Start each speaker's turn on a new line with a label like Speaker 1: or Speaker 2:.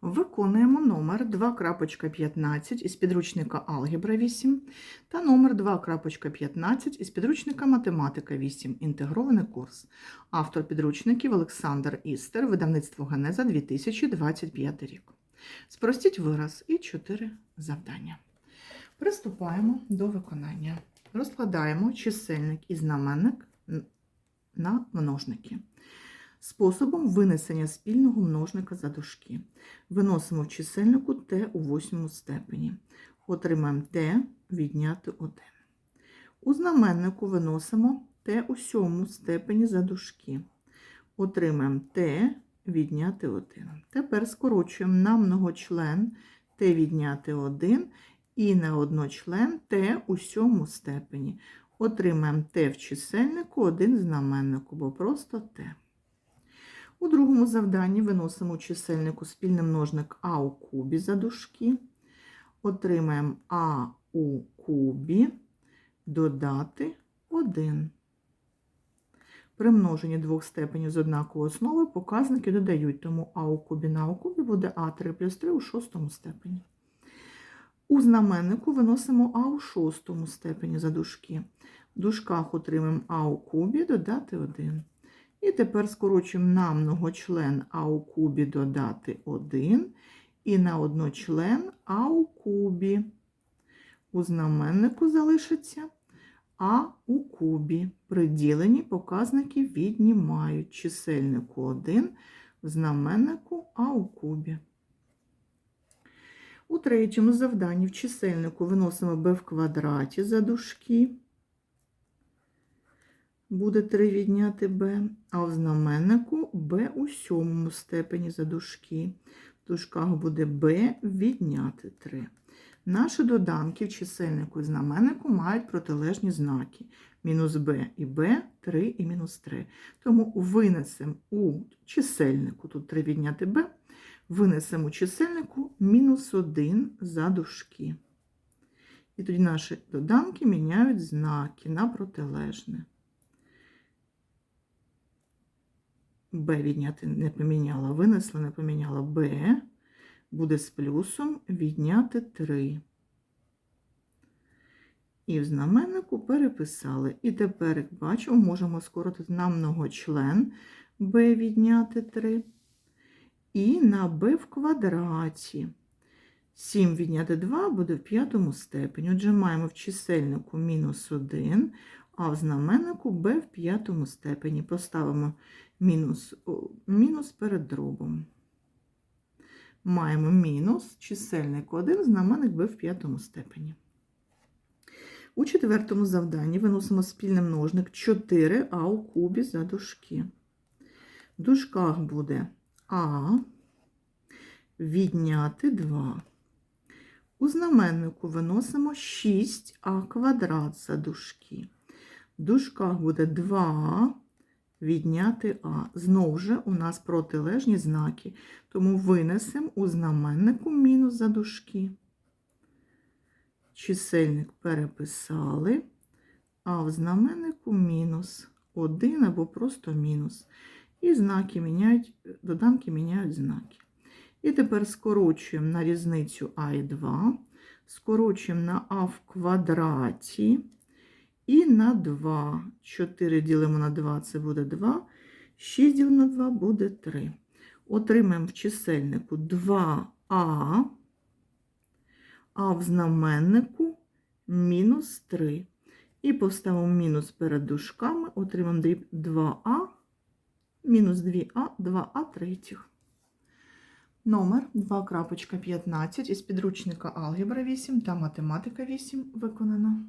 Speaker 1: Виконуємо номер 2.15 із підручника Алгебра 8 та номер 2.15 із підручника Математика 8. Інтегрований курс. Автор підручників Олександр Істер, видавництво Генеза 2025 рік. Спростіть вираз і 4 завдання. Приступаємо до виконання. Розкладаємо чисельник і знаменник на множники. Способом винесення спільного множника за дужки. Виносимо в чисельнику t у восьмому степені. Отримаємо t відняти 1. У знаменнику виносимо t у сьомому степені за дужки. Отримаємо t відняти 1. Тепер скорочуємо на многочлен t відняти 1 і на одночлен t у сьомому степені. Отримаємо t в чисельнику, 1 в знаменнику, бо просто t. У другому завданні виносимо у чисельнику спільний множник а у кубі за дужки. Отримаємо а у кубі додати 1. При множенні двох степенів з однакової основи показники додають, тому а у кубі на у кубі буде а3 плюс 3 у шостому степені. У знаменнику виносимо а у шостому степені за дужки. В дужках отримаємо а у кубі додати 1. І тепер скорочуємо на многочлен а у кубі додати 1 і на одночлен а у кубі. У знаменнику залишиться а у кубі. При діленні показники віднімають чисельнику 1 в знаменнику а у кубі. У третьому завданні в чисельнику виносимо b в квадраті за дужки буде 3 відняти b, а в знаменнику b у сьомому степені за дужки. В дужках буде b відняти 3. Наші доданки в чисельнику і знаменнику мають протилежні знаки. Мінус b і b, 3 і мінус 3. Тому винесемо у чисельнику, тут 3 відняти b, винесемо у чисельнику мінус 1 за дужки. І тоді наші доданки міняють знаки на протилежне. B відняти не поміняла, винесла, не поміняла b, буде з плюсом відняти 3. І в знаменнику переписали. І тепер, як бачимо, можемо скоротити на многочлен b відняти 3. І на b в квадраті. 7 відняти 2 буде в п'ятому степені. Отже, маємо в чисельнику мінус 1, а в знаменнику b в п'ятому степені. Поставимо мінус, мінус перед дробом. Маємо мінус чисельник 1, знаменник b в п'ятому степені. У четвертому завданні виносимо спільний множник 4а у кубі за дужки. В дужках буде а відняти 2. У знаменнику виносимо 6а квадрат за дужки. Дужках буде 2 відняти А. Знову ж у нас протилежні знаки, тому винесемо у знаменнику мінус за дужки. Чисельник переписали, а в знаменнику мінус 1 або просто мінус. І знаки міняють, доданки міняють знаки. І тепер скорочуємо на різницю А і 2, скорочуємо на А в квадраті. І на 2. 4 ділимо на 2, це буде 2. 6 ділимо на 2 буде 3. Отримаємо в чисельнику 2а, а в знаменнику мінус 3. І поставимо мінус перед дужками, отримаємо дріб 2а, мінус 2а, 2а третіх. Номер 2.15 із підручника Алгебра 8 та Математика 8 виконано.